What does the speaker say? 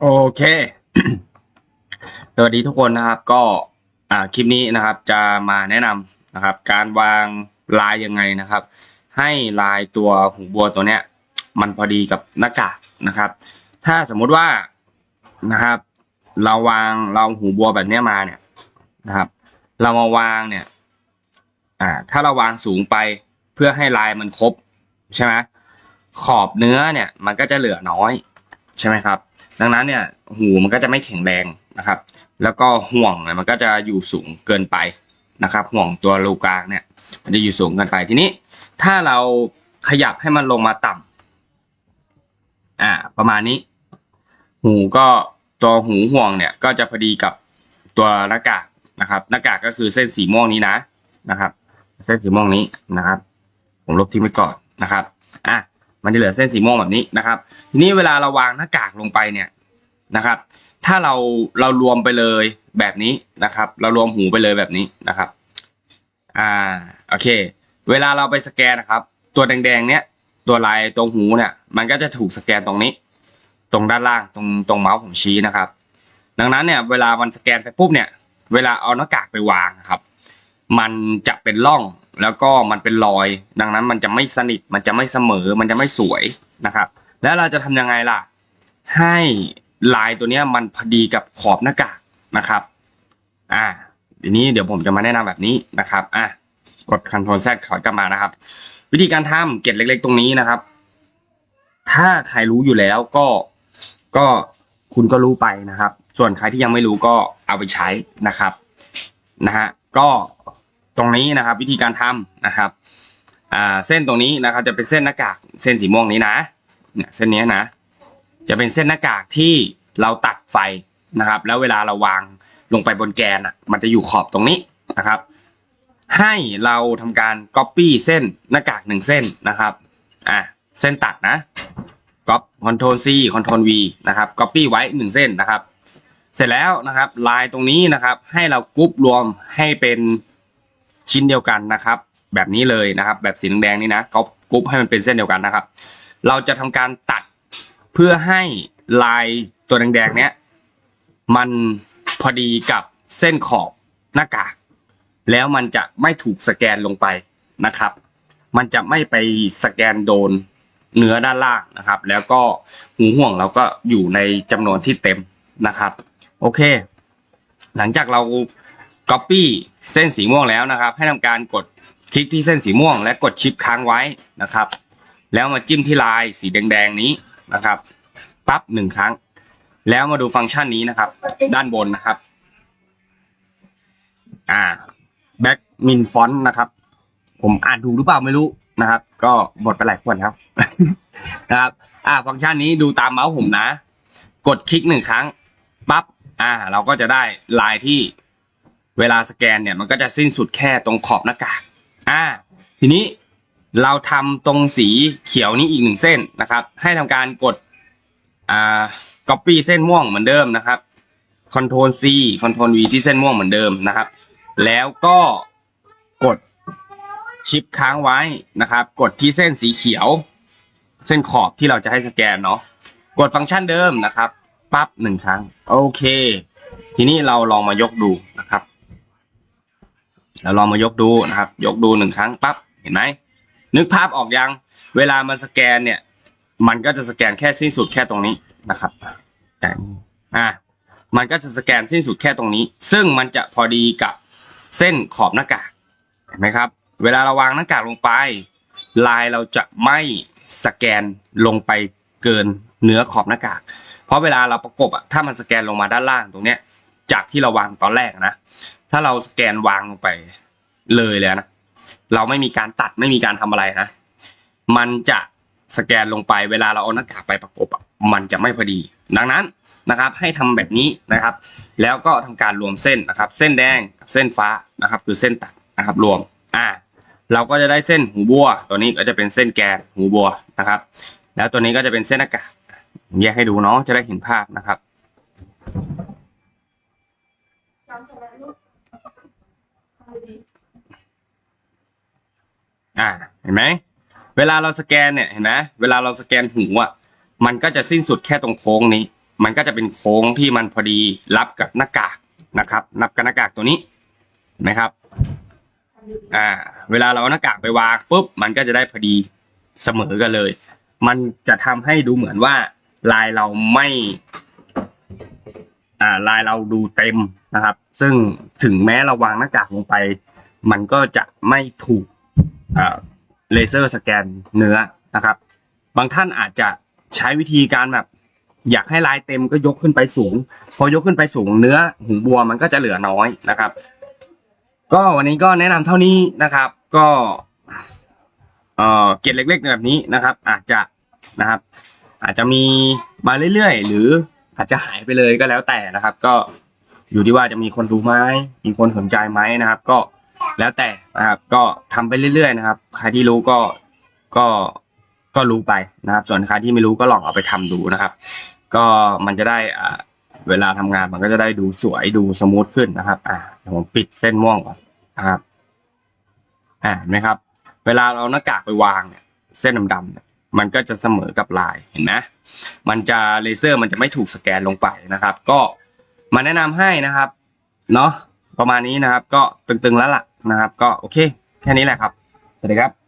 โอเค สวัสดีทุกคนนะครับ ก็อ่าคลิปนี้นะครับ จะมาแนะนำนะครับ การวางลายยังไงนะครับ ให้ลายตัวหูบัวตัวเนี้ย มันพอดีกับหน้ากากนะครับ ถ้าสมมุติว่านะครับ เราวางเราหูบัวแบบเนี้ยมาเนี่ยนะครับ เรามาวางเนี่ย อ่า ถ้าเราวางสูงไปเพื่อให้ลายมันครบใช่ไหมขอบเนื้อเนี่ย มันก็จะเหลือน้อย ใช่ไหมครับ ดังนั้นเนี่ยหูมันก็จะไม่แข็งแรงนะครับ แล้วก็ห่วงเนี่ยมันก็จะอยู่สูงเกินไปนะครับ ห่วงตัวรูกลางเนี่ย มันจะอยู่สูงเกินไปทีนี้ ถ้าเราขยับให้มันลงมาต่ำอ่า ประมาณนี้ หูก็ตัวหูห่วงเนี่ย ก็จะพอดีกับตัวหน้ากากนะครับ หน้ากากก็คือเส้นสีม่วงนี้นะนะครับ เส้นสีม่วงนี้นะครับ ผมลบทิ้งไว้ก่อนนะครับ อะ มันจะเหลือเส้นสีม่วงแบบนี้นะครับ ทีนี้เวลาเราวางหน้ากากลงไปเนี่ยนะครับ ถ้าเราเรารวมไปเลยแบบนี้นะครับ เรารวมหูไปเลยแบบนี้นะครับ อ่าโอเค เวลาเราไปสแกนนะครับ ตัวแดงๆเนี้ยตัวลายตรงหูเนี่ย มันก็จะถูกสแกนตรงนี้ ตรงด้านล่างตรงตรงเมาส์ผมชี้นะครับ ดังนั้นเนี่ย เวลามันสแกนไปปุ๊บเนี่ย เวลาเอาหน้ากากไปวางครับ มันจะเป็นร่อง แล้วก็มันเป็นรอย ดังนั้นมันจะไม่สนิทมันจะไม่เสมอ มันจะไม่สวยนะครับ แล้วเราจะทำยังไงล่ะ ให้ลายตัวเนี้ยมันพอดีกับขอบหน้ากากนะครับ อ่าทีนี้เดี๋ยวผมจะมาแนะนำแบบนี้นะครับ อะกด Ctrl Z ถอยกลับมานะครับ วิธีการทำเกร็ดเล็ก ๆ ตรงนี้นะครับ ถ้าใครรู้อยู่แล้วก็ก็คุณก็รู้ไปนะครับ ส่วนใครที่ยังไม่รู้ก็เอาไปใช้นะครับนะฮะก็ ตรงนี้นะครับ วิธีการทำนะครับอ่าเส้นตรงนี้นะครับ จะเป็นเส้นหน้ากากเส้นสีม่วงนี้นะเนี่ยเส้นนี้นะ จะเป็นเส้นหน้ากากที่เราตัดไฟนะครับ แล้วเวลาเราวางลงไปบนแกนอะ มันจะอยู่ขอบตรงนี้นะครับ ให้เราทำการ copy เส้นหน้ากากหนึ่งเส้นนะครับอะเส้นตัดนะ cop Ctrl C Ctrl V นโทนวีนะครับ copy ไว้หนึ่งเส้นนะครับ เสร็จแล้วนะครับ ลายตรงนี้นะครับ ให้เรากรุ๊ปรวมให้เป็น ชิ้นเดียวกันนะครับ แบบนี้เลยนะครับ แบบสีแดงนี่นะก็กรุ๊ปให้มันเป็นเส้นเดียวกันนะครับ เราจะทำการตัดเพื่อให้ลายตัวแดงๆเนี้ยมันพอดีกับเส้นขอบหน้ากาก แล้วมันจะไม่ถูกสแกนลงไปนะครับ มันจะไม่ไปสแกนโดนเนื้อด้านล่างนะครับ แล้วก็หูห่วงเราก็อยู่ในจำนวนที่เต็มนะครับ โอเค หลังจากเรา Copy เส้นสีม่วงแล้วนะครับ ให้ทำการกดคลิกที่เส้นสีม่วง และกดชิปค้างไว้นะครับ แล้วมาจิ้มที่ลายสีแดงๆนี้นะครับปั๊บหนึ่งครั้ง แล้วมาดูฟังก์ชันนี้นะครับ ด้านบนนะครับ อ่า back min font นะครับ ผมอ่านถูกหรือเปล่าไม่รู้นะครับ ก็หมดไปหลายคนครับนะครับ อ่า ฟังก์ชันนี้ดูตามเมาส์ผมนะ กดคลิกหนึ่งครั้งปั๊บอ่า เราก็จะได้ลายที่ เวลาสแกนเนี่ยมันก็จะสิ้นสุดแค่ตรงขอบหน้ากากอ่า ทีนี้เราทำตรงสีเขียวนี้อีกหนึ่งเส้นนะครับ ให้ทำการกดอ่า copy เส้นม่วงเหมือนเดิมนะครับ Ctrl C Ctrl V ที่เส้นม่วงเหมือนเดิมนะครับ แล้วก็กดชิปค้างไว้นะครับ กดที่เส้นสีเขียว เส้นขอบที่เราจะให้สแกนเนาะกดฟังก์ชันเดิมนะครับปั๊บหนึ่งครั้ง โอเค ทีนี้เราลองมายกดู นะครับเราลองมายกดูนะครับ ยกดูหนึ่งครั้งปั๊บเห็นไหมนึกภาพออกยัง เวลามันสแกนเนี่ย มันก็จะสแกนแค่สิ้นสุดแค่ตรงนี้นะครับอ่ามันก็จะสแกนสิ้นสุดแค่ตรงนี้ ซึ่งมันจะพอดีกับเส้นขอบหน้ากากเห็นไหมครับ เวลาเราวางหน้ากากลงไป ลายเราจะไม่สแกนลงไปเกินเนื้อขอบหน้ากาก เพราะเวลาเราประกบอะถ้ามันสแกนลงมาด้านล่างตรงเนี้ย จากที่เราวางตอนแรกนะ ถ้าเราสแกนวางลงไปเลยแล้วนะเราไม่มีการตัดไม่มีการทำอะไรนะมันจะสแกนลงไปเวลาเราเอาหน้ากากไปประกบมันจะไม่พอดี ดังนั้นนะครับ ให้ทำแบบนี้นะครับ แล้วก็ทำการรวมเส้นนะครับ เส้นแดงกับเส้นฟ้านะครับ คือเส้นตัดนะครับ รวมอ่าเราก็จะได้เส้นหูบัว ตัวนี้ก็จะเป็นเส้นแกนหูบัวนะครับ แล้วตัวนี้ก็จะเป็นเส้นหน้ากากแยกให้ดูเนาะจะได้เห็นภาพนะครับ อ่าเห็นไหมเวลาเราสแกนเนี่ยเห็นไหมเวลาเราสแกนหูอะมันก็จะสิ้นสุดแค่ตรงโค้งนี้ มันก็จะเป็นโค้งที่มันพอดีรับกับหน้ากากนะครับรับกับหน้ากากตัวนี้เห็นไหมครับอ่า เวลาเราเอาหน้ากากไปวางปุ๊บมันก็จะได้พอดีเสมอกันเลย มันจะทำให้ดูเหมือนว่าลายเราไม่ อ่าลายเราดูเต็ม นะครับ ซึ่งถึงแม้เราวางหน้ากากลงไป มันก็จะไม่ถูกอ่าเลเซอร์สแกนเนื้อนะครับ บางท่านอาจจะใช้วิธีการแบบ อยากให้ลายเต็มก็ยกขึ้นไปสูง พอยกขึ้นไปสูงเนื้อหูบัวมันก็จะเหลือน้อยนะครับ ก็วันนี้ก็แนะนำเท่านี้นะครับ ก็เอ่อเกร็ดเล็กๆแบบนี้นะครับ อาจจะนะครับ อาจจะมีมาเรื่อยๆ หรืออาจจะหายไปเลยก็แล้วแต่นะครับ ก็ อยู่ที่ว่าจะมีคนดูไหมมีคนสนใจไหมนะครับ ก็แล้วแต่นะครับ ก็ทำไปเรื่อยๆนะครับ ใครที่รู้ก็ก็ก็รู้ไปนะครับ ส่วนใครที่ไม่รู้ก็ลองเอาไปทำดูนะครับ ก็มันจะได้อ่าเวลาทำงานมันก็จะได้ดูสวยดูสมูทขึ้นนะครับ อ่าเดี๋ยวผมปิดเส้นม่วงก่อนนะครับ อ่าเห็นไหมครับ เวลาเราหน้ากากไปวางเนี่ย เส้นดำๆเนี่ยมันก็จะเสมอกับลายเห็นไหมมันจะเลเซอร์มันจะไม่ถูกสแกนลงไปนะครับ ก็ มาแนะนำให้นะครับ เนาะประมาณนี้นะครับ ก็ตึงๆแล้วล่ะนะครับ ก็โอเค แค่นี้แหละครับ สวัสดีครับ